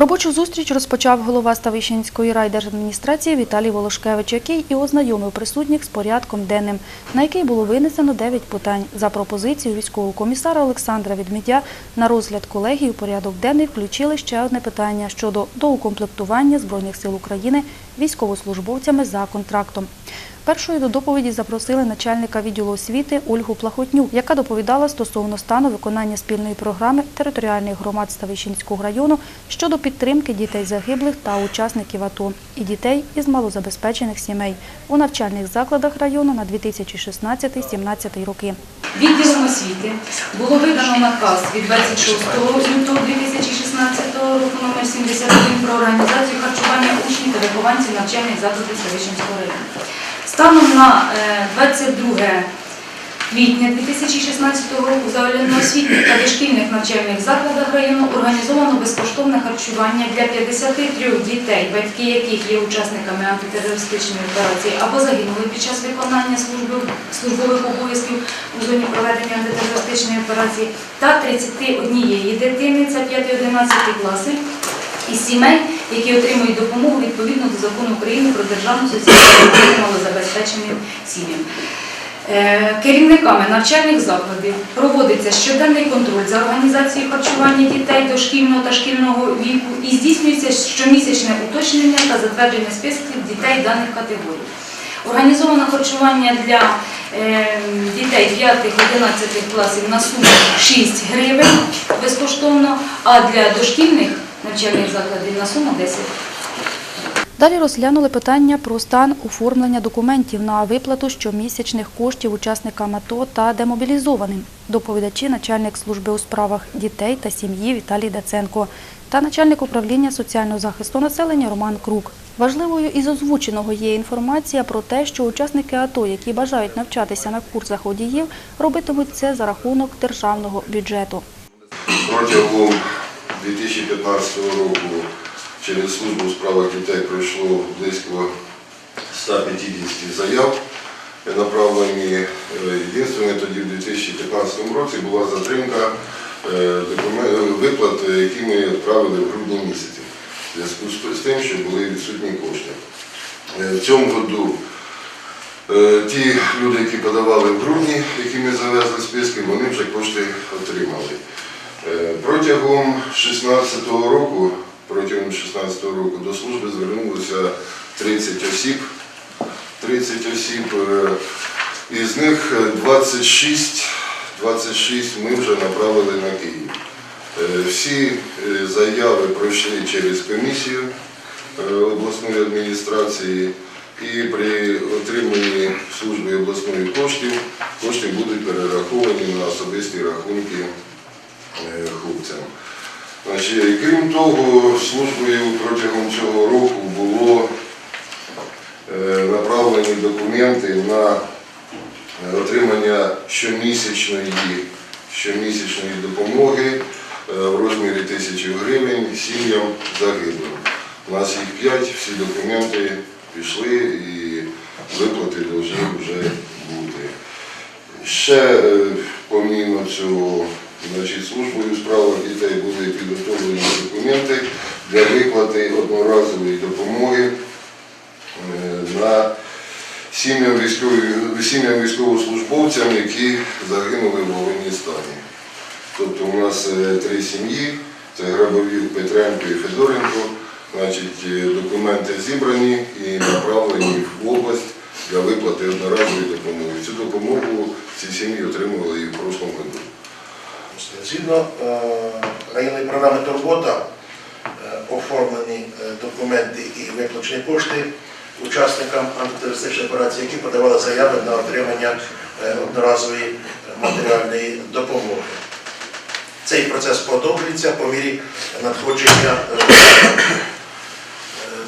Робочу зустріч розпочав голова Ставищенської райдержадміністрації Віталій Волошкевич, який і ознайомив присутніх з порядком денним, на який було винесено 9 питань. За пропозицією військового комісара Олександра Відмідя на розгляд колегії у порядок денний включили ще одне питання щодо доукомплектування Збройних сил України військовослужбовцями за контрактом. Першою до доповіді запросили начальника відділу освіти Ольгу Плахотнюк, яка доповідала стосовно стану виконання спільної програми територіальних громад Ставищенського району щодо підтримки дітей загиблих та учасників АТО і дітей із малозабезпечених сімей у навчальних закладах району на 2016-2017 роки. Відділом освіти було видано наказ від 26 лютого 2016 року номер 71 про організацію харчування учнів та вихованців навчальних закладів Ставищенського району. Станом на е, 22 квітня 2016 року в загальноосвітніх та дошкільних навчальних закладах району організовано безкоштовне харчування для 53 дітей, батьки яких є учасниками антитерористичної операції або загинули під час виконання служби, службових обов'язків у зоні проведення антитерористичної операції, та 31 дитини, це 5-11 класи, із сімей, які отримують допомогу відповідно до закону України про державну соціальну малозабезпеченим сім'ям. Е, Керівниками навчальних закладів проводиться щоденний контроль за організацією харчування дітей дошкільного та шкільного віку і здійснюється щомісячне уточнення та затвердження списків дітей даних категорій. Організовано харчування для е, дітей 5-11 класів на суму 6 гривень безкоштовно, а для дошкільних навчальних закладів на суму 10 Далі розглянули питання про стан оформлення документів на виплату щомісячних коштів учасникам АТО та демобілізованим. Доповідачі начальник служби у справах дітей та сім'ї Віталій Даценко та начальник управління соціального захисту населення Роман Крук. Важливою із озвученого є інформація про те, що учасники АТО, які бажають навчатися на курсах водіїв, робитимуть це за рахунок державного бюджету. Протягом 2015 року через службу у справах дітей пройшло близько 150 заяв, направлені. Е, Єдине, тоді в 2015 році була затримка е, виплат, е, які ми відправили в грудні місяці, в зв'язку з тим, що були відсутні кошти. В цьому году Ті люди, які подавали в грудні, які ми завезли списки, вони вже кошти отримали. Е, Протягом 2016 року, протягом 16 року до служби звернулося 30 осіб. 30 осіб, е, із них е, 26, 26 ми вже направили на Київ. Всі заяви пройшли через комісію обласної адміністрації і при отриманні служби обласної коштів кошти будуть перераховані на особисті рахунки хлопцям. Значить, крім того, службою протягом цього року було е, направлені документи на е, отримання щомісячної, щомісячної допомоги е, в розмірі тисячі гривень сім'ям загиблим. У нас їх п'ять, всі документи пішли і виплати повинні вже бути. Ще помімо цього, значить, службою у справах дітей були підготовлені документи для виплати одноразової допомоги е, на сім'ям сім'ям військовослужбовцям, які загинули в Афганістані. Тобто у нас е, три сім'ї, це Грабовів, Петренко і Федоренко. Значить, е, документи зібрані і направлені в область для виплати одноразової допомоги. Цю допомогу ці сім'ї отримували і в прошлому. Згідно е, районної програми Турбота е, оформлені е, документи і виплачені кошти учасникам антитерористичної операції, які подавали заяви на отримання одноразової матеріальної допомоги. Цей процес продовжується по мірі надходження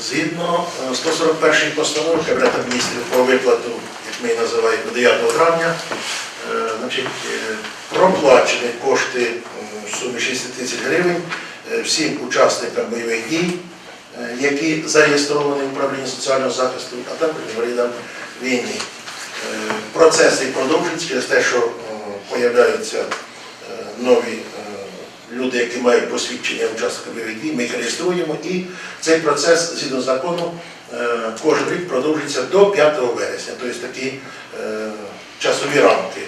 згідно е, 141 постанови Кабінету міністрів про виплату, як ми її називаємо, 9 травня, значить, проплачені кошти в сумі 60 тисяч гривень е, всім учасникам бойових дій, е, які зареєстровані в управлінні соціального захисту, а також інвалідам війни. Е, Процес цей продовжується через те, що е, нові е, люди, які мають посвідчення учасника бойових дій, ми їх реєструємо і цей процес згідно закону е, кожен рік продовжується до 5 вересня, тобто такі е, часові рамки.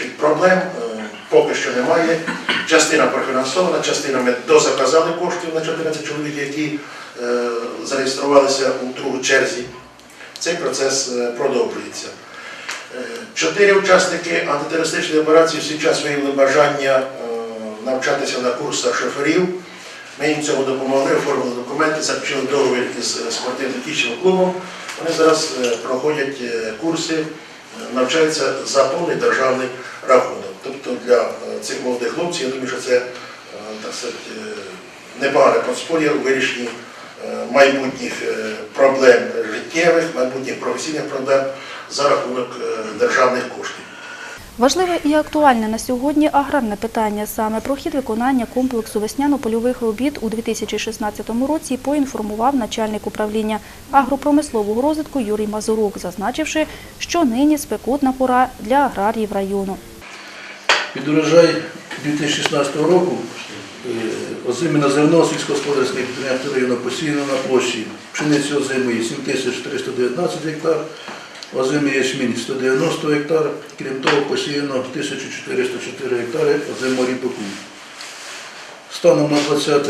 Значить, проблем е, поки що немає. Частина профінансована, частина ми дозаказали коштів на 14 чоловік, які е, зареєструвалися у другій черзі. Цей процес е, продовжується. Чотири учасники антитерористичної операції всі час виявили бажання навчатися на курсах шоферів. Ми їм цьому допомогли, оформили документи, заключили договір із е, спортивно-технічним клубом. Вони зараз проходять курси, навчаються за повний державний рахунок. Тобто для е, цих молодих хлопців, я думаю, що це е, так сказати, е, непогане подспор'я у вирішенні майбутніх проблем життєвих, майбутніх професійних проблем за рахунок державних коштів. Важливе і актуальне на сьогодні аграрне питання. Саме про хід виконання комплексу весняно-польових робіт у 2016 році поінформував начальник управління агропромислового розвитку Юрій Мазурук, зазначивши, що нині спекотна пора для аграріїв району. Під урожай 2016 року е, озимина зерно сільськогосподарських підприємств району посіяно на площі пшениці озимої 7319 гектар, озимий ячмінь 190 гектар, крім того посіяно 1404 гектари озимого ріпаку. Станом на 20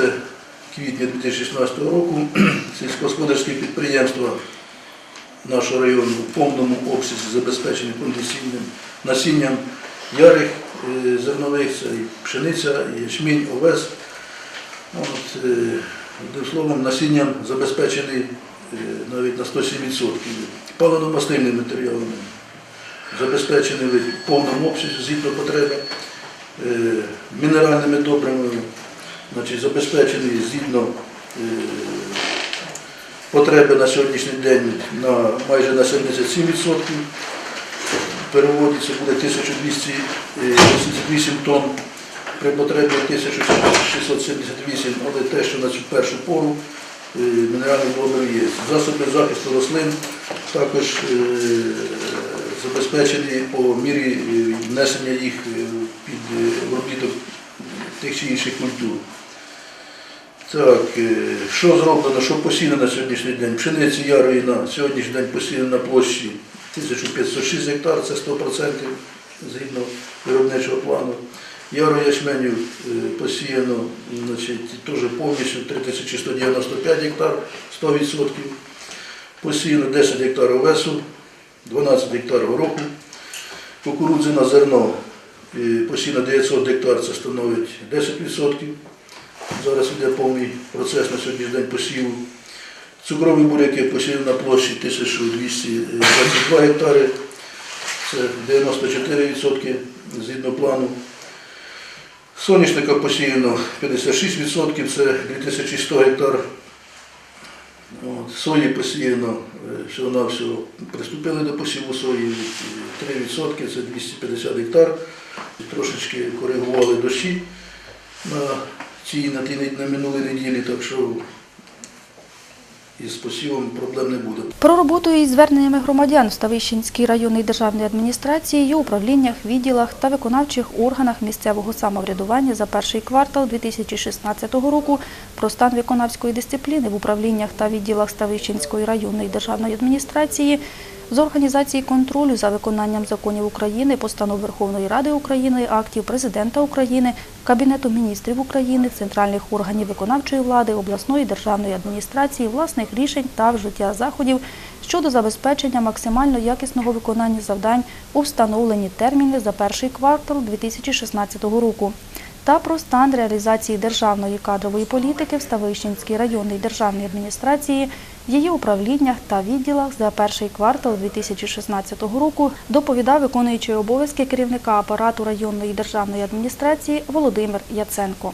квітня 2016 року сільськогосподарські підприємства нашого району в повному обсязі забезпечені кондиційним насінням ярих е, зернових, це і пшениця, і ячмінь, овес. От, е, одним словом, насінням забезпечений навіть на 107%. Паливно-мастильними матеріалами забезпечені в повному обсязі згідно потреби, е, мінеральними добривами, значить, забезпечені згідно е, потреби на сьогоднішній день на майже на 77%. Переводиться буде 1288 тонн, при потребі 1678, але те, що на цю першу пору е, мінеральний є. Засоби захисту рослин також е, забезпечені по мірі е, внесення їх під обробіток тих чи інших культур. Так, що зроблено, що посіяно на сьогоднішній день? Пшениці ярої на сьогоднішній день посіяно на площі 1506 гектар, це 100% згідно виробничого плану. Е, посіяно значить, теж повністю 3195 гектар, 100%. Посіяно 10 гектар овесу, 12 гектар гороху. Кукурудзи на зерно посіяно 900 гектар, це становить 10%. Зараз йде повний процес на сьогоднішній день посіву. Цукрові буряки посіяли на площі 1222 гектари, це 94% згідно плану. Соняшника посіяно 56%, це 2100 гектар. Сої посіяно е, всього-навсього, приступили до посіву сої е, 3%, це 250 гектар. Трошечки коригували дощі на цій на, на минулій неділі, так що із посівом проблем не буде. Про роботу із зверненнями громадян в Ставищенській районній державній адміністрації, її управліннях, відділах та виконавчих органах місцевого самоврядування за перший квартал 2016 року про стан виконавської дисципліни в управліннях та відділах Ставищенської районної державної адміністрації з організації контролю за виконанням законів України, постанов Верховної Ради України, актів Президента України, Кабінету міністрів України, центральних органів виконавчої влади, обласної державної адміністрації, власних рішень та вжиття заходів щодо забезпечення максимально якісного виконання завдань у встановлені терміни за перший квартал 2016 року та про стан реалізації державної кадрової політики в Ставищенській районній державній адміністрації, її управліннях та відділах за перший квартал 2016 року доповідав виконуючий обов'язки керівника апарату районної державної адміністрації Володимир Яценко.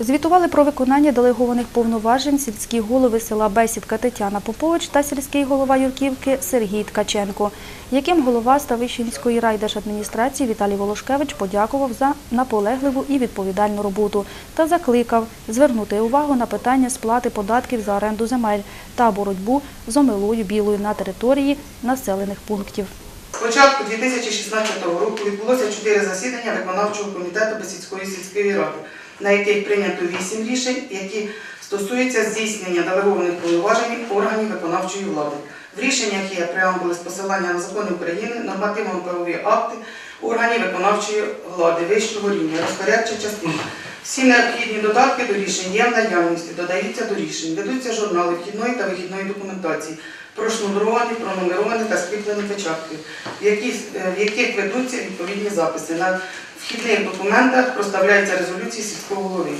Звітували про виконання делегованих повноважень сільські голови села Бесідка Тетяна Попович та сільський голова Юрківки Сергій Ткаченко, яким голова Ставищенської райдержадміністрації Віталій Волошкевич подякував за наполегливу і відповідальну роботу та закликав звернути увагу на питання сплати податків за оренду земель та боротьбу з омилою білою на території населених пунктів. З початку 2016 року відбулося чотири засідання виконавчого комітету Бесідської сільської ради, на яких прийнято вісім рішень, які стосуються здійснення делегованих повноважень органів виконавчої влади. В рішеннях є преамбули з посилання на закони України, нормативно-правові акти органів виконавчої влади вищого рівня, розпорядча частина. Всі необхідні додатки до рішень є в наявності, додаються до рішень, ведуться журнали вхідної та вихідної документації, прошнудровані, пронумеровані та скріплені печатки, в, які, е, в яких ведуться відповідні записи. На вхідних документах проставляються резолюції сільського голови.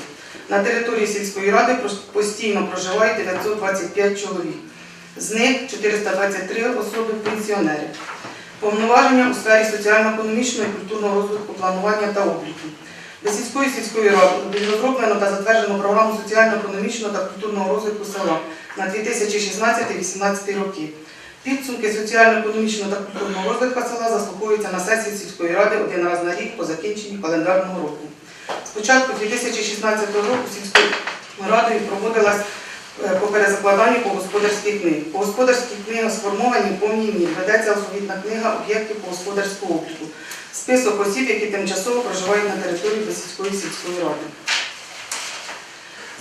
На території сільської ради постійно проживає 925 чоловік. З них 423 особи пенсіонери. Повноваження у сфері соціально-економічного і культурного розвитку, планування та обліку. Бесідської сільської сільської ради розроблено та затверджено програму соціально-економічного та культурного розвитку села на 2016-2018 роки. Підсумки соціально-економічного та культурного розвитку села заслуховуються на сесії сільської ради один раз на рік по закінченні календарного року. З початку 2016 року сільською радою проводилась е, по перезакладанню по господарських книг. По господарських книгах сформовані в повній мірі. Ведеться алфавітна книга об'єктів по господарського обліку. Список осіб, які тимчасово проживають на території Бесідської сільської ради.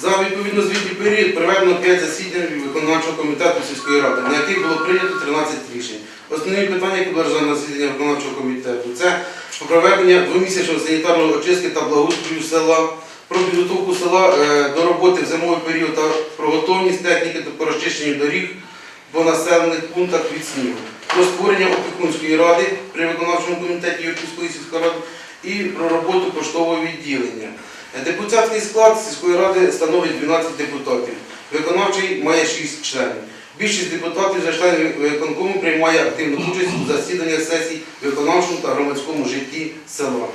За відповідно звітний період проведено 5 засідань виконавчого комітету сільської ради, на яких було прийнято 13 рішень. Основні питання, які були на засідання виконавчого комітету, це проведення двомісячної санітарної очистки та благоустрою села, про підготовку села е, до роботи в зимовий період та про готовність техніки по розчищенню доріг по населених пунктах від снігу, про створення опікунської ради при виконавчому комітеті Юрківської сільської ради і про роботу поштового відділення. Депутатський склад сільської ради становить 12 депутатів. Виконавчий має 6 членів. Більшість депутатів за членів виконкому приймає активну участь у засіданнях сесій виконавчому та громадському житті села.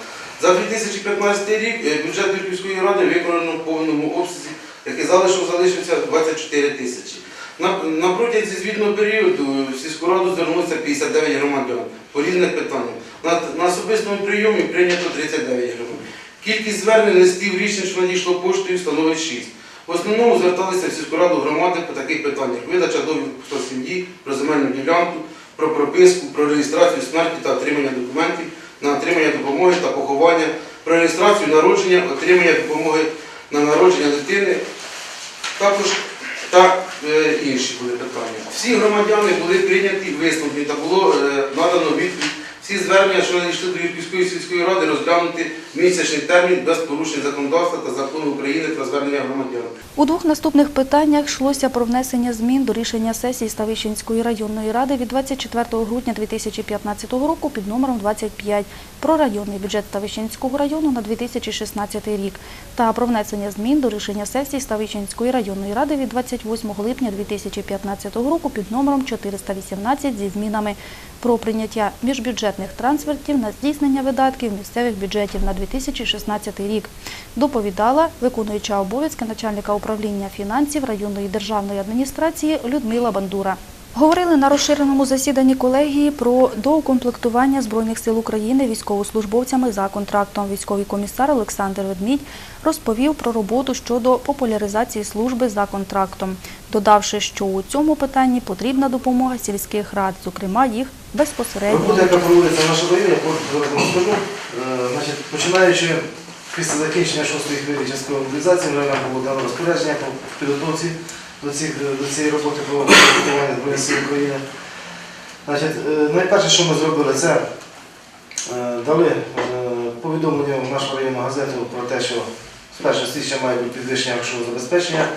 За 2015 рік е, бюджет Юрківської ради виконано в повному обсязі, який залишив залишився 24 тисячі. На, протязі звітного періоду в сільську раду звернулося 59 громадян по різних питаннях. На особистому прийомі прийнято 39 громадян. Кількість звернень листів рішень, що надійшло поштою, становить 6. В основному зверталися в сільську раду громади по таких питаннях: видача довідки про сім'ї, про земельну ділянку, про прописку, про реєстрацію смерті та отримання документів на отримання допомоги та поховання, про реєстрацію народження, отримання допомоги на народження дитини, також та е, інші були питання. Всі громадяни були прийняті висновки та було е, надано відповідь. Всі звернення, що надійшли до Юрківської сільської ради, розглянути місячний термін без порушень законодавства та закону України про звернення громадян. У двох наступних питаннях йшлося про внесення змін до рішення сесії Ставищенської районної ради від 24 грудня 2015 року під номером 25 про районний бюджет Ставищенського району на 2016 рік та про внесення змін до рішення сесії Ставищенської районної ради від 28 липня 2015 року під номером 418 зі змінами про прийняття міжбюджетних трансфертів на здійснення видатків місцевих бюджетів на 2016 рік. Доповідала виконуюча обов'язки начальника управління фінансів районної державної адміністрації Людмила Бандура. Говорили на розширеному засіданні колегії про доукомплектування Збройних сил України військовослужбовцями за контрактом. Військовий комісар Олександр Ведмідь розповів про роботу щодо популяризації служби за контрактом, додавши, що у цьому питанні потрібна допомога сільських рад, зокрема їх безпосередньо. Робота, яка проводиться в коротко розкажу. Е, Значить, починаючи після закінчення шостої хвилі часткової мобілізації, було дано розпорядження по підготовці до, цих, до цієї роботи по підготовленню Збройних України. Значить, е, найперше, що ми зробили, це е, дали е, повідомлення в нашу районну газету про те, що з 1 січня має бути підвищення грошового забезпечення.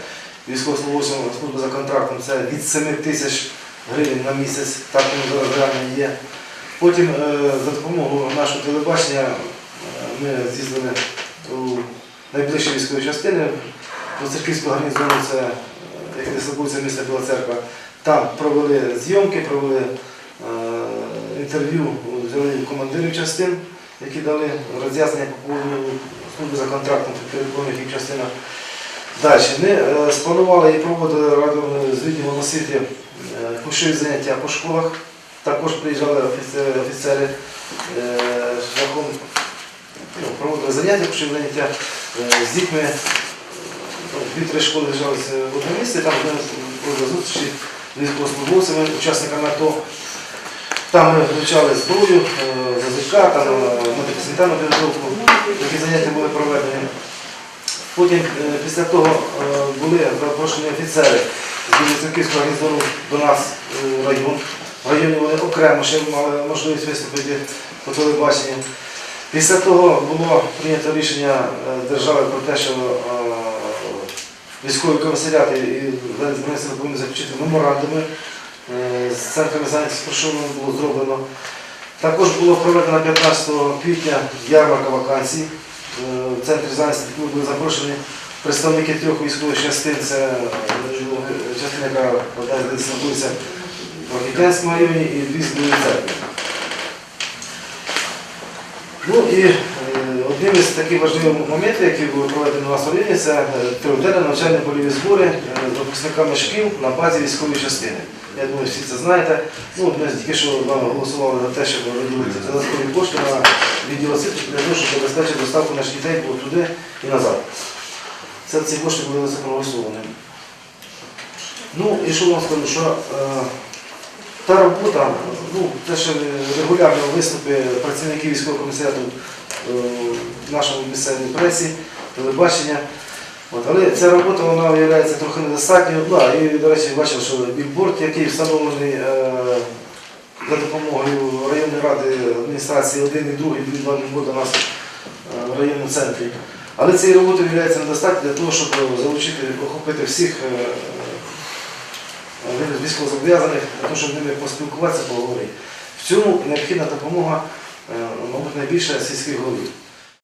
Військовослужбовцям служби за контрактом це від 7 тисяч гривень на місяць, так воно реально є. Потім за допомогою нашого телебачення ми з'їздили у найближчі військові частини Церківського гарнізону, це е, яке дислокується Біла Церква. Там провели зйомки, провели е, інтерв'ю, командирів частин, які дали роз'яснення по поводу служби за контрактом при їх частинах. Далі. Ми е, спланували і проводили звітнього носити фальшиві заняття по школах. Також приїжджали офіцери, офіцери е, шляхом ну, проводили заняття, фальшиві заняття е, з дітьми. Ну, Дві-три школи лежалися в одному місці, там проводили зустрічі з військовослужбовцями, учасниками АТО. Там ми вивчали зброю, е, ЗЗК, там е, підготовку, такі заняття були проведені. Потім е, після того е, були запрошені офіцери з Білоцерківського гарнізону до нас е, в район. В районі вони окремо ще мали можливість виступити по телебаченню. Після того було прийнято рішення е, держави про те, що е, військові комісаріати і сили повинні заключити меморандуми е, з центрами зайнятості, про що воно було зроблено. Також було проведено 15 квітня ярмарка вакансій. Е, В центрі зайнятості були запрошені представники трьох військових частин. Це е, частина, яка знаходиться в Рокітянському районі і дві з. Ну і одним із таких важливих моментів, які були проведені у нас в районі, це е, трьохденні навчальні польові збори е, з випускниками шкіл на базі військової частини. Я думаю, всі це знаєте. Ну, ми тільки що голосували за те, щоб виділити додаткові кошти на відділ освіти для того, щоб забезпечити доставку наших дітей туди і назад. Це ці кошти були проголосовані. Ну і що вам скажу, що е, та робота, ну, це ще регулярно виступи працівників військового комісаріату в нашому місцевій пресі, телебачення. От, але ця робота вона виявляється трохи недостатньою. Ну, і, до речі, бачив, що бікборд, який встановлений е, за допомогою районної ради адміністрації один і другий два бікборди у нас е, в районному центрі. Але цієї роботи виявляється недостатньо для того, щоб залучити, охопити всіх е, е, військовозобов'язаних, для того, щоб ними поспілкуватися, поговорити. В цьому необхідна допомога, е, мабуть, найбільше сільських голів.